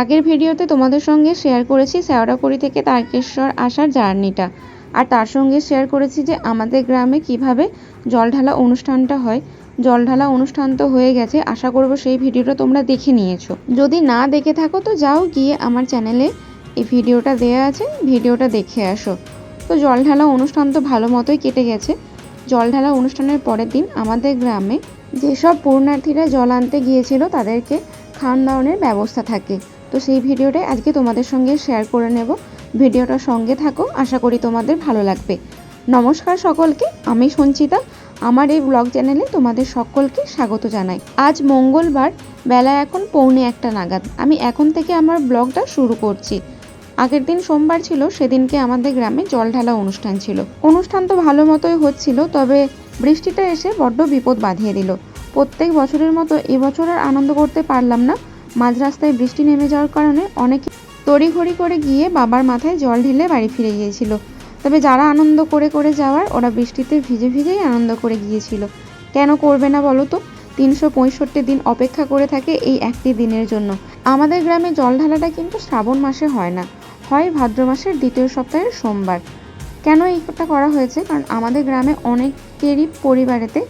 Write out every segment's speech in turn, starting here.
আগের ভিডিওতে তোমাদের সঙ্গে শেয়ার করেছি শেওড়াপুরি থেকে তারকেশ্বর আসার জার্নিটা। আর তার সঙ্গে শেয়ার করেছি যে আমাদের গ্রামে কীভাবে জল ঢালা অনুষ্ঠানটা হয়। জল ঢালা অনুষ্ঠান তো হয়ে গেছে, আশা করব সেই ভিডিওটা তোমরা দেখে নিয়েছো। যদি না দেখে থাকো তো যাও গিয়ে আমার চ্যানেলে এই ভিডিওটা দেওয়া আছে, ভিডিওটা দেখে আসো। তো জল ঢালা অনুষ্ঠান তো ভালো মতোই কেটে গেছে। জল ঢালা অনুষ্ঠানের পরের দিন আমাদের গ্রামে যেসব পূর্ণার্থীরা জল আনতে গিয়েছিল তাদেরকে খাওয়ান দাওয়ানোর ব্যবস্থা থাকে। তো সেই ভিডিওটাই আজকে তোমাদের সঙ্গে শেয়ার করে নেব। ভিডিওটার সঙ্গে থাকো, আশা করি তোমাদের ভালো লাগবে। নমস্কার সকলকে, আমি সঞ্চিতা। আমার এই ব্লগ চ্যানেলে তোমাদের সকলকে স্বাগত জানাই। আজ মঙ্গলবার, বেলা এখন পৌনে একটা নাগাদ। আমি এখন থেকে আমার ব্লগটা শুরু করছি। আগের দিন সোমবার ছিল, সেদিনকে আমাদের গ্রামে জল ঢালা অনুষ্ঠান ছিল। অনুষ্ঠান তো ভালো মতোই হচ্ছিল, তবে বৃষ্টিটা এসে বড্ড বিপদ বাঁধিয়ে দিল। প্রত্যেক বছরের মতো এবছর আর আনন্দ করতে পারলাম না। মাঝ রাস্তায় বৃষ্টি নেমে যাওয়ার কারণে অনেকে তড়িঘড়ি করে গিয়ে বাবার মাথায় জল ঢেলে বাড়ি ফিরে গিয়েছিল। তবে যারা আনন্দ করে করে যাওয়ার, ওরা বৃষ্টিতে ভিজে ভিজেই আনন্দ করে গিয়েছিল। কেন করবে না বলো তো? তিনশো পঁয়ষট্টি দিন অপেক্ষা করে থাকে এই একটি দিনের জন্য। আমাদের গ্রামে জল ঢালাটা কিন্তু শ্রাবণ মাসে হয় না। হয় ভাদ্র মাসের দ্বিতীয় সপ্তাহের সোমবার। কেন এইটা করা হয়েছে? কারণ আমাদের গ্রামে অনেকেরই পরিবারেতে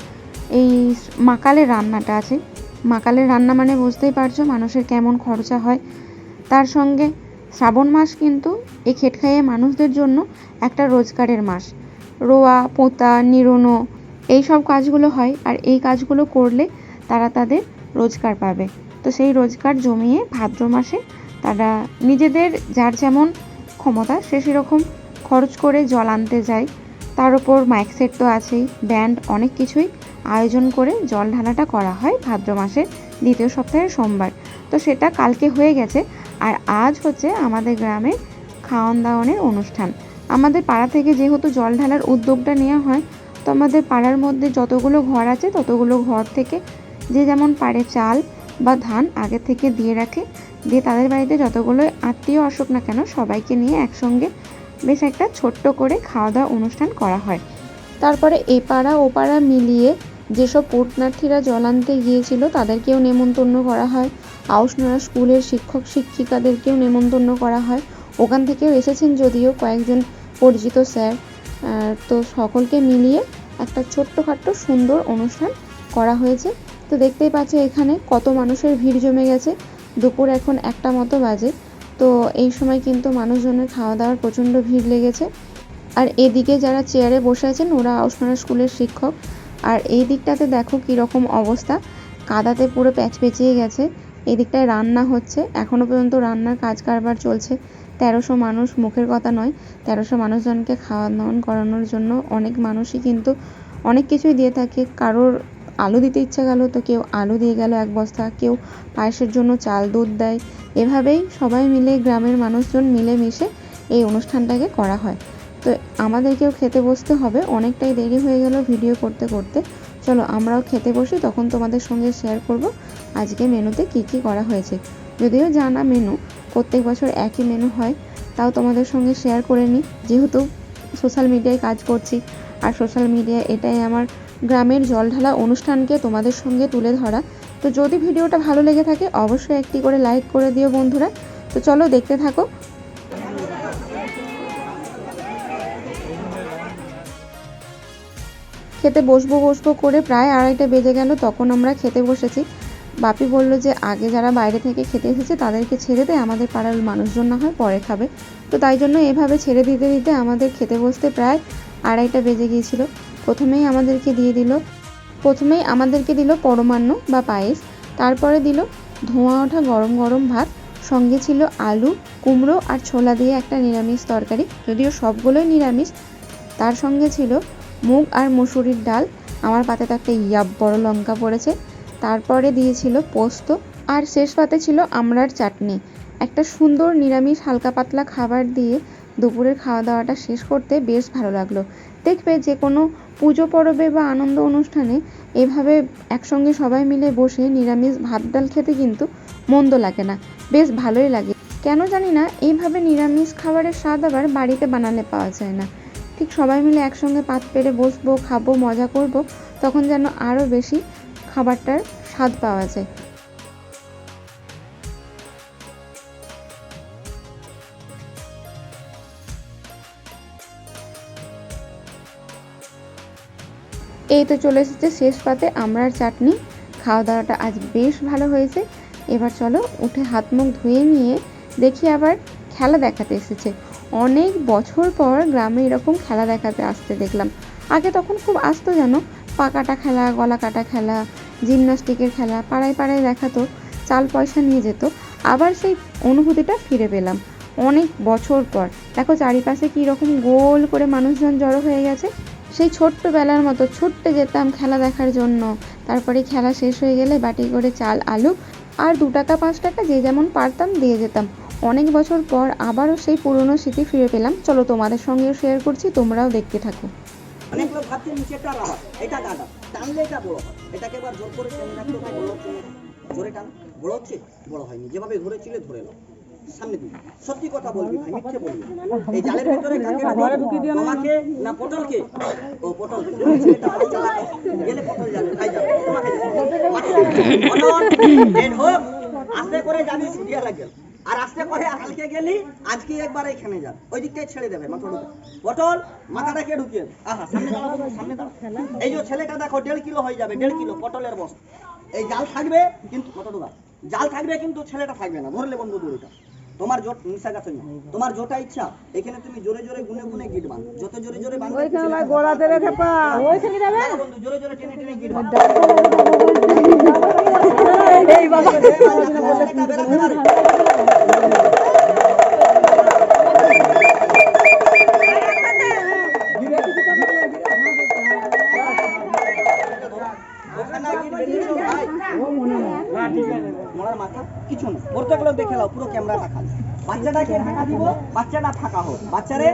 এই মাকালের রান্নাটা আছে। মাকালের রান্না মানে বুঝতেই পারছ মানুষের কেমন খরচা হয়। তার সঙ্গে শ্রাবণ মাস কিন্তু এই খেট খাইয়ে মানুষদের জন্য একটা রোজগারের মাস। রোয়া, পোঁতা, নিরোনো এই সব কাজগুলো হয় আর এই কাজগুলো করলে তারা তাদের রোজগার পাবে। তো সেই রোজগার জমিয়ে ভাদ্র মাসে তারা নিজেদের যার যেমন ক্ষমতা সে সেরকম খরচ করে জল আনতে যায়। তার উপর মাইক সেট তো আছেই, ব্যান্ড, অনেক কিছুই আয়োজন করে জল ঢালাটা করা হয় ভাদ্র মাসের দ্বিতীয় সপ্তাহের সোমবার। তো সেটা কালকে হয়ে গেছে আর আজ হচ্ছে আমাদের গ্রামে খাওয়ান দাওয়ানের অনুষ্ঠান। আমাদের পাড়া থেকে যেহেতু জল ঢালার উদ্যোগটা নেওয়া হয়, তো আমাদের পাড়ার মধ্যে যতগুলো ঘর আছে ততগুলো ঘর থেকে যে যেমন পারে চাল বা ধান আগে থেকে দিয়ে রাখে, দিয়ে তাদের বাড়িতে যতগুলো আত্মীয় আসুক না কেন সবাইকে নিয়ে একসঙ্গে বেশ একটা ছোট্ট করে খাওয়া দাওয়া অনুষ্ঠান করা হয়। তারপরে এ পাড়া ও পাড়া মিলিয়ে যেসব পুণ্যার্থীরা জল আনতে গিয়েছিল, তাদেরকেও নেমন্তন্ন করা হয়। আউসনারা স্কুলের শিক্ষক শিক্ষিকাদেরকেও নেমন্তন্ন করা হয়। ওখান থেকেও এসেছেন যদিও কয়েকজন পরিচিত স্যার। তো সকলকে মিলিয়ে একটা ছোট্টখাট্ট সুন্দর অনুষ্ঠান করা হয়েছে। তো দেখতেই পাচ্ছে এখানে কত মানুষের ভিড় জমে গেছে। দুপুর এখন একটা মতো বাজে। তো এই সময় কিন্তু মানুষজনের খাওয়া দাওয়ার প্রচণ্ড ভিড় লেগেছে। আর এদিকে যারা চেয়ারে বসে আছেন, ওরা আউসনারা স্কুলের শিক্ষক। আর এই দিকটাতে দেখো কীরকম অবস্থা। কাদাতে পুরো প্যাচ পেঁচিয়ে গেছে। এই দিকটায় রান্না হচ্ছে। এখনও পর্যন্ত রান্নার কাজ কারবার চলছে। তেরোশো মানুষ মুখের কথা নয়, তেরোশো মানুষজনকে খাওয়া দাওয়ান করানোর জন্য অনেক মানুষই কিন্তু অনেক কিছুই দিয়ে থাকে। কারোর আলু দিতে ইচ্ছা গেল তো কেউ আলু দিয়ে গেল এক বস্তা, কেউ পায়েসের জন্য চাল দুধ দেয়। এভাবেই সবাই মিলে গ্রামের মানুষজন মিলেমিশে এই অনুষ্ঠানটাকে করা হয়। তো আমাদেরকেও খেতে বসতে হবে। অনেকটাই দেরি হয়ে গেল ভিডিও করতে করতে। চলো আমরাও খেতে বসি, তখন তোমাদের সঙ্গে শেয়ার করব আজকে মেনুতে কি কি করা হয়েছে। যদিও জানা মেনু, প্রত্যেক বছর একই মেনু হয়, তাও তোমাদের সঙ্গে শেয়ার করে নিই। যেহেতু সোশ্যাল মিডিয়ায় কাজ করছি, আর সোশ্যাল মিডিয়ায় এটাই আমার গ্রামের জল ঢালা অনুষ্ঠানকে তোমাদের সঙ্গে তুলে ধরা। তো যদি ভিডিওটা ভালো লেগে থাকে, অবশ্যই একটি করে লাইক করে দিও বন্ধুরা। তো চলো দেখতে থাকো খেতে বসবো বসবো করে প্রায় আড়াইটা বেজে গেল, তখন আমরা খেতে বসেছি। বাপি বলল যে, আগে যারা বাইরে থেকে খেতে এসেছে, তাদেরকে ছেড়ে দেয় আমাদের পাড়ার মানুষজন না হয় পরে খাবে। তো তাই জন্য এভাবে ছেড়ে দিতে দিতে আমাদের খেতে বসতে প্রায় আড়াইটা বেজে গিয়েছিল। প্রথমেই আমাদেরকে দিয়ে দিল, প্রথমেই আমাদেরকে দিল পরমান্ন বা পায়েস, তারপরে দিল ধোঁয়া ওঠা গরম গরম ভাত, সঙ্গে ছিল আলু, কুমড়ো আর ছোলা দিয়ে একটা নিরামিষ তরকারি, যদিও সবগুলোই নিরামিষ। তার সঙ্গে ছিল মুগ আর মুসুরির ডাল। আমার পাতে তো একটা ইয়াব বড় লঙ্কা পড়েছে। তারপরে দিয়েছিল পোস্ত আর শেষ পাতে ছিল আমড়ার চাটনি। একটা সুন্দর নিরামিষ হালকা পাতলা খাবার দিয়ে দুপুরের খাওয়া দাওয়াটা শেষ করতে বেশ ভালো লাগল। দেখবে যে কোনো পুজো পরবে বা আনন্দ অনুষ্ঠানে এভাবে একসঙ্গে সবাই মিলে বসে নিরামিষ ভাত ডাল খেতে কিন্তু মন্দ লাগে না। বেশ ভালোই লাগে। কেন জানি না, এইভাবে নিরামিষ খাবারের স্বাদ আবার বাড়িতে বানালে পাওয়া যায় না। ঠিক সবাই মিলে একসঙ্গে পাত পেরে বসবো, খাব, মজা করব, তখন যেন আরও বেশি খাবারটার স্বাদ পাওয়া যায়। এই তো চলে এসেছে শেষ পাতে আমরার চাটনি। খাওয়া দাওয়াটা আজ বেশ ভালো হয়েছে। এবার চলো উঠে হাত মুখ ধুয়ে নিয়ে দেখি আবার খেলা দেখাতে এসেছে। অনেক বছর পর গ্রামে এরকম খেলা দেখাতে আসতে দেখলাম। আগে তখন খুব আসতো যেন, পাকাটা খেলা, গলা কাটা খেলা জিমনাস্টিকের খেলা, পাড়ায় পাড়ায় দেখাতো, চাল পয়সা নিয়ে যেত। আবার সেই অনুভূতিটা ফিরে পেলাম অনেক বছর পর। দেখো চারিপাশে রকম গোল করে মানুষজন জড়ো হয়ে গেছে। সেই ছোট্টবেলার মতো ছুটতে যেতাম খেলা দেখার জন্য। তারপরে খেলা শেষ হয়ে গেলে বাটি করে চাল, আলু আর দু টাকা, পাঁচ টাকা যে যেমন পারতাম দিয়ে যেতাম। অনেক বছর পর আবারও সেই পুরনো স্মৃতি ফিরে পেলাম। চলো তোমাদের সঙ্গেও শেয়ার করছি তোমরাও দেখতে থাকো। অনেক লোক ভাবছে নিচেটা রাবার এটা গাদা টানলে এটা বড় হয়। এটাকে এবার জোর করে টেনে রাখতে হয় বড় হচ্ছে জোরে টান। বড় হচ্ছে? বড় হয়নি। যেভাবে ধরেছিলে ধরে নাও। সামনে দিবি সত্যি কথা বলবি ভাই মিথ্যে বলবি এই জালের ভিতরে কাকে রাখবি? তোমাকে না পটলকে? ও পটল। ছেলেটা পটল চালাবে। গেলে পটল যাবে খাই যাবে। তোমাকে পটল। হোক। আস্তে করে যাবি লাগে কালকে গেলি আজকে একবার এখানে যা। ওই দিকটাই ছেড়ে দেবে পটল মাথাটাকে ঢুকিয়ে? আহা সামনে দাঁড়াও সামনে দাঁড়াও। এই যে ছেলেটা দেখো দেড় কিলো হয়ে যাবে দেড় কিলো পটলের এই জাল থাকবে কিন্তু কত জাল থাকবে কিন্তু ছেলেটা থাকবে না ধরলে বন্ধু দড়িটা তোমার জোট নিশা গাছে না। তোমার জোটা ইচ্ছা এখানে তুমি জোরে জোরে গুনে গুনে গিট বাঁধো যত জোরে জোরে ওইখানে গোড়াতে রেখে পা। ওইখানে যাবে বন্ধু জোরে জোরে টেনে টেনে গিট বাঁধো এই বাবা। দেখে নাও, পুরো ক্যামেরাটা খালি বাচ্চাটাকে ঢাকা দিব, বাচ্চাটা ফাঁকা হোক। বাচ্চারে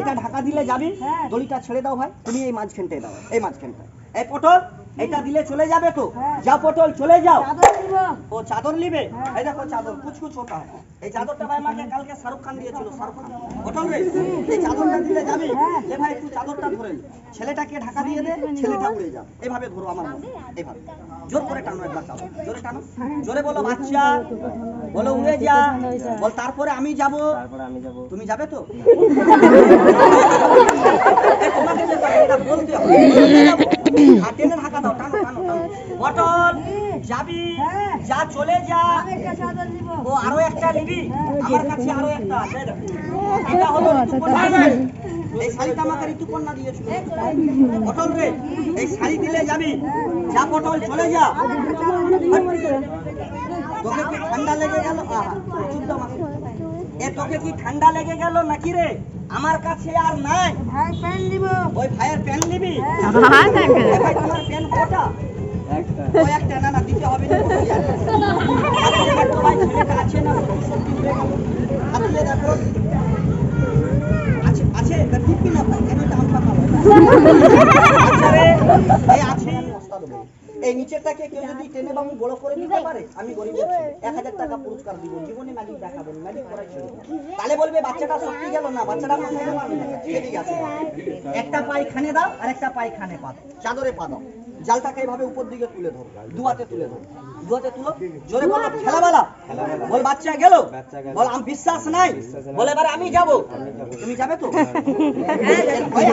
এটা ঢাকা দিলে যাবি, দড়িটা ছেড়ে দাও ভাই, তুমি এই মাঝখানটায় দাও, এই মাঝখানটা এই পটল, এটা দিলে চলে যাবে তো। পটল, চলে যাও। ও চাদর নিবে? এই দেখো চাদর, কুচকুচ ওটা এই চাদরটা ভাই আমাকে কালকে শাহরুখ খান দিয়েছিল, শাহরুখ খান। এই চাদরটা দিলে যাবি? লে ভাই একটু চাদরটা ধরে ছেলেটাকে ঢাকা দিয়ে দে, ছেলেটা উড়ে যাও এভাবে ধরো আমার মতো এইভাবে জোর করে টানো একবার জোরে টানো। জোরে বলো বাচ্চা। বলো উড়ে যা। বল তারপরে আমি যাব। তুমি যাবে তো? তোমাকে যেতে হবে, এটা বলতে হবে। আর টেনে ঢাকা দাও টানো টানো টানো। পটল যাবি যা চলে যা। ও আরও একটা নিবি? আমার কাছে আরও একটা আছে। এটা হলো শাড়িটা আমাকে ঋতুপর্ণা দিয়েছিল পটল রে এই শাড়ি দিলে যাবি যা পটল চলে যা। তোকে কি ঠান্ডা লেগে গেল। এ তোকে কি ঠান্ডা লেগে গেল নাকি রে? আমার কাছে আর নাই। ওই ভাইয়ের প্যান নিবি? ভাই তোমার প্যান কটা? একটা। না না দিতে হবে না আছে না? সত্যি দেখো আছে আছে তা টিপি না ভাই কেন এটা আমরা পাবো আচ্ছা রে এই নিচেরটাকে কেউ যদি টেনে বড় করে দিতে পারে, আমি গরিব এক হাজার টাকা পুরস্কার দিব, জীবনে করাই তাহলে বলবে, বাচ্চাটা সত্যি গেল না, বাচ্চাটা একটা পায়খানে দাও আর একটা পায়খানে পা। চাদরে পা দাও। জালটাকে এইভাবে উপর দিকে তুলে ধরো দুয়াতে তুলে ধরো। দুয়াতে তুলো জোরে বলো খেলাবেলা। বল বাচ্চা গেল? বল আমি বিশ্বাস নাই। বল এবারে আমি যাব। তুমি যাবে তো? হয়।